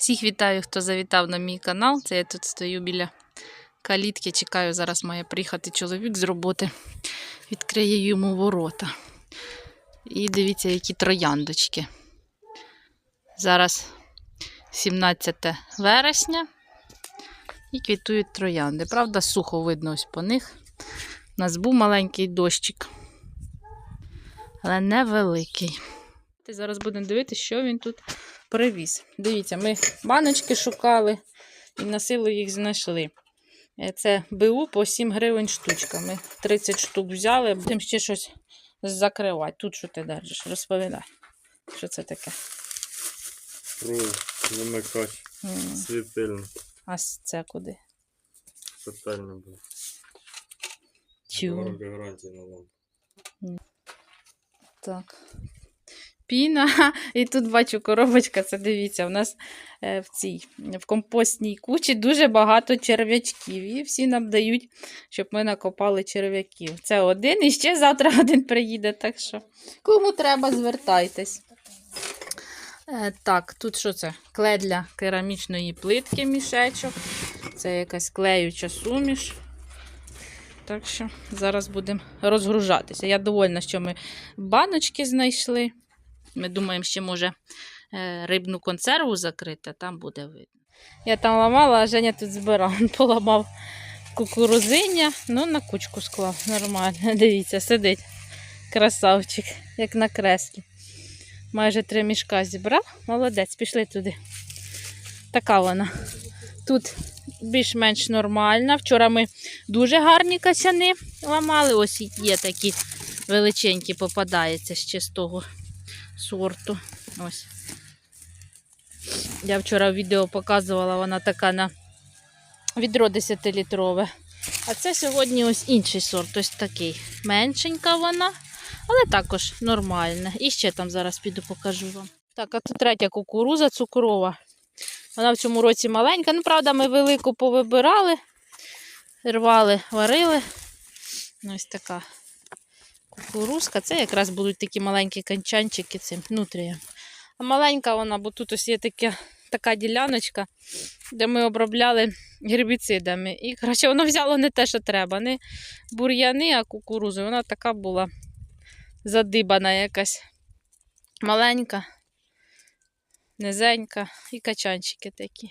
Всіх вітаю, хто завітав на мій канал. Це я тут стою біля калітки. Чекаю, зараз має приїхати чоловік з роботи. Відкриє йому ворота. І дивіться, які трояндочки. Зараз 17 вересня і квітують троянди. Правда, сухо видно ось по них. У нас був маленький дощик, але невеликий. Зараз будемо дивитися, що він тут привіз. Дивіться, ми баночки шукали і на силу їх знайшли. Е, Це БУ по 7 гривень штучка. Ми 30 штук взяли, будемо ще щось закривати. Тут що ти держиш? Розповідай, що це таке. М, світильник, А це куди? петельня буде. Тю. Дорога гарантія на лампу. Так. Піна. І тут бачу коробочка, це дивіться, у нас е, в цій в компостній кучі дуже багато черв'ячків. І всі нам дають, щоб ми накопали черв'яків. Це один і ще завтра один приїде. Так що, кому треба, звертайтесь. Е, так, тут що це? Клей для керамічної плитки мішечок. Це якась клеюча суміш. Так що зараз будемо розгружатися. Я довольна, що ми баночки знайшли. Ми думаємо, ще може е, рибну консерву закрити, там буде видно. Я там ламала, а Женя тут збирав. Він поламав кукурузиння, ну на кучку склав. Нормально. Дивіться, сидить. Красавчик, як на креслі. Майже три мішка зібрав. Молодець, пішли туди. Така вона. Тут більш-менш нормальна. Вчора ми дуже гарні касяни ламали. Ось є такі величенькі, попадаються з чистого сорту. Ось. Я вчора в відео показувала, вона така на відро 10-літрове. А це сьогодні ось інший сорт, ось такий. Меншенька вона, але також нормальна. І ще там зараз піду покажу вам. Так, а тут третя кукуруза цукрова. Вона в цьому році маленька. Ну, правда, ми велику повибирали, рвали, варили. Ось така кукурузка. Це якраз будуть такі маленькі канчанчики цим нутрієм. А маленька вона, бо тут ось є таке, така діляночка, де ми обробляли гербіцидами. І, коротше, воно взяло не те, що треба. Не бур'яни, а кукурузу. Вона така була задибана якась маленька, низенька і качанчики такі.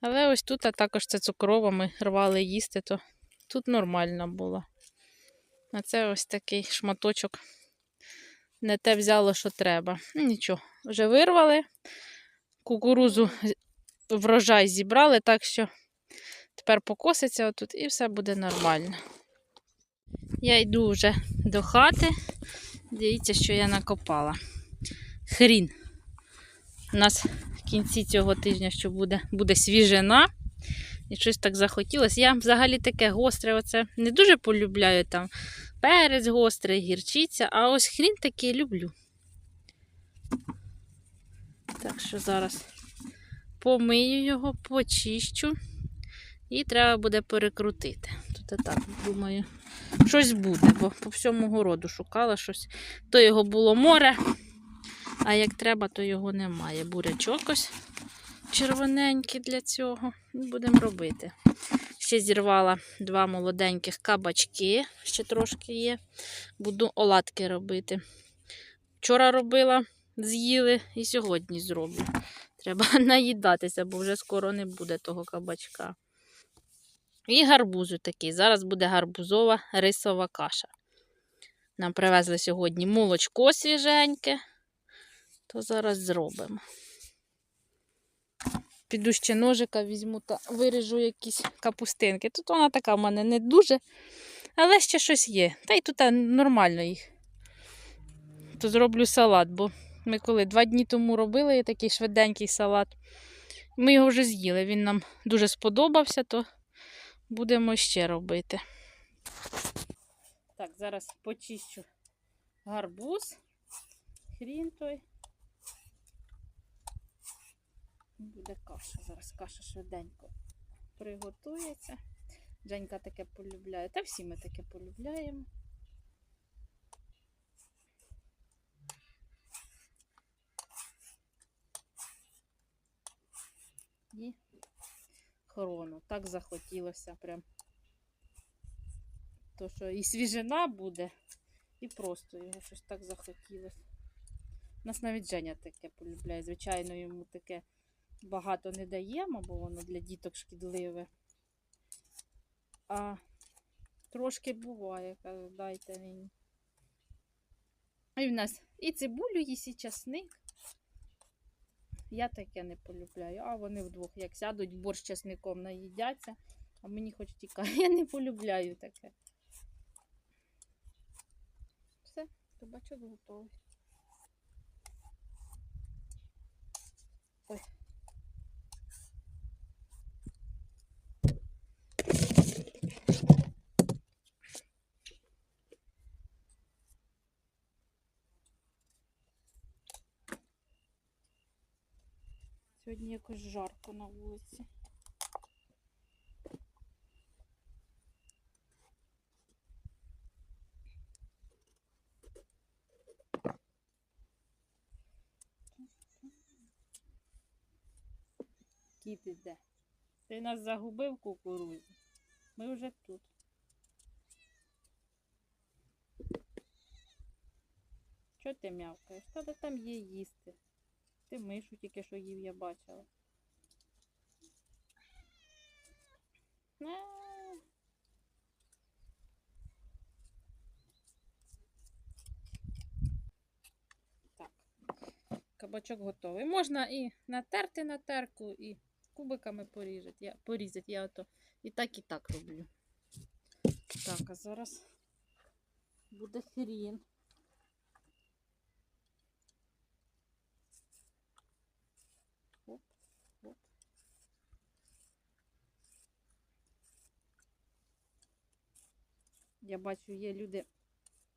Але ось тут а також це цукрова, ми рвали їсти, то тут нормально було. А це ось такий шматочок. Не те взяло, що треба. Ну, Нічого, вже вирвали. Кукурузу врожай зібрали, так що тепер покоситься отут і все буде нормально. Я йду вже до хати. Дивіться, що я накопала. Хрін. У нас в кінці цього тижня що буде, буде свіжина. І щось так захотілося. Я взагалі таке гостре, оце не дуже полюбляю там перець гострий, гірчиця, а ось хрін такий люблю. Так що зараз помию його, почищу і треба буде перекрутити. Тут так думаю, щось буде, бо по всьому городу шукала щось. То його було море, а як треба, то його немає. Бурячок ось червоненький для цього. Будемо робити. Ще зірвала два молоденьких кабачки, ще трошки є. Буду оладки робити. Вчора робила, з'їли і сьогодні зроблю. Треба наїдатися, бо вже скоро не буде того кабачка. І гарбузу такий. Зараз буде гарбузова рисова каша. Нам привезли сьогодні молочко свіженьке, то зараз зробимо. Піду ще ножика візьму та виріжу якісь капустинки. Тут вона така в мене не дуже, але ще щось є. Та й тут нормально їх. То зроблю салат, бо ми коли два дні тому робили такий швиденький салат. Ми його вже з'їли. Він нам дуже сподобався, то будемо ще робити. Так, зараз почищу гарбуз, хрін той. Буде каша. Зараз каша швиденько приготується. Женька таке полюбляє. Та всі ми таке полюбляємо. і хрону. Так захотілося прям. То, що і свіжина буде, і просто його щось так захотілося. У нас навіть Женя таке полюбляє. Звичайно, йому таке багато не даємо, бо воно для діток шкідливе. А трошки буває, каже, дайте мені. І в нас і цибулю їсть, і часник. Я таке не полюбляю. А вони вдвох як сядуть, борщ часником наїдяться, а мені хоч тікає. Я не полюбляю таке. Все, кабачок готовий. Ой. Сьогодні якось жарко на вулиці. Кіт іде. Ти нас загубив кукурузі. Ми вже тут. Чого ти м'явкаєш? Та там є їсти. Ти мишу тільки що їв, я бачила. Так. Кабачок готовий. Можна і натерти на терку, і кубиками порізати. Я, порізати. Я ото і так, і так роблю. Так, а зараз буде хрін. Я бачу, є люди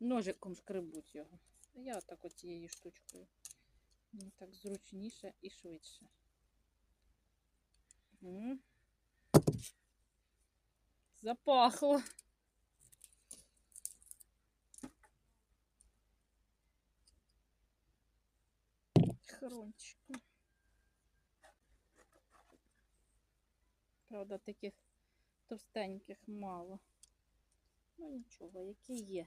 ножиком шкребуть його. Я так от цією штучкою. Мені так зручніше і швидше. Запахло. Хрончику. Правда, таких товстеньких мало. Ну нічого, які є.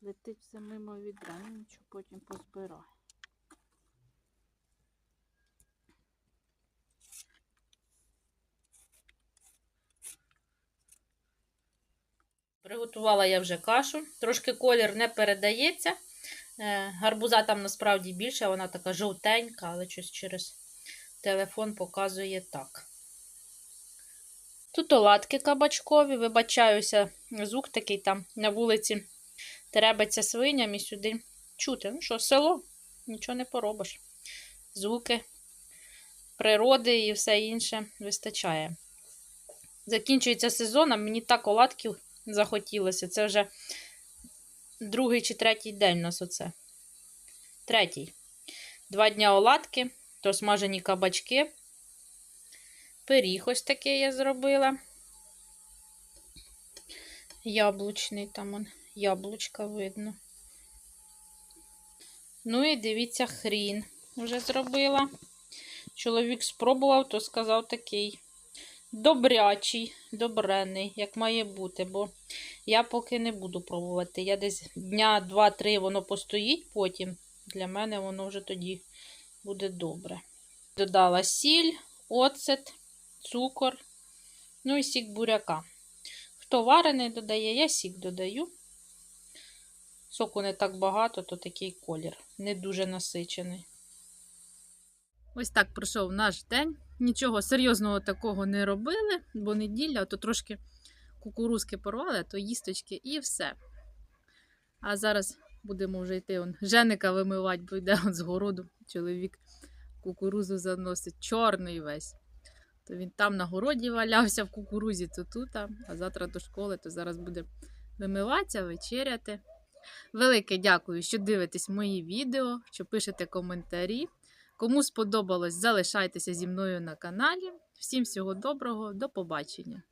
Летить все мимо відра, нічого потім позбираю. Приготувала я вже кашу. Трошки колір не передається. Е, Гарбуза там насправді більше, вона така жовтенька, але щось через телефон показує так. Тут оладки кабачкові, вибачаюся, звук такий там на вулиці теребиться свиням і сюди чути. Ну що, село, нічого не поробиш. Звуки природи і все інше вистачає. Закінчується сезон, а мені так оладків захотілося. Це вже другий чи третій день у нас оце. Третій. Два дня оладки, то смажені кабачки. Пиріг ось такий я зробила. Яблучний там он, яблучка видно. Ну і дивіться, хрін вже зробила. Чоловік спробував, то сказав такий добрячий, добрений, як має бути, бо я поки не буду пробувати. Я десь дня два-три воно постоїть потім. Для мене воно вже тоді буде добре. Додала сіль, оцет, цукор, ну і сік буряка. Хто варений додає, я сік додаю. Соку не так багато, то такий колір, не дуже насичений. Ось так пройшов наш день. Нічого серйозного такого не робили, бо неділя, то трошки кукурузки порвали, то їсточки і все. А зараз будемо вже йти он, женика вимивати, бо йде он з городу. Чоловік кукурузу заносить, чорний весь. То він там на городі валявся в кукурузі, то тут, а завтра до школи, то зараз буде вимиватися, вечеряти. Велике дякую, що дивитесь мої відео, що пишете коментарі. Кому сподобалось, залишайтеся зі мною на каналі. Всім всього доброго, до побачення!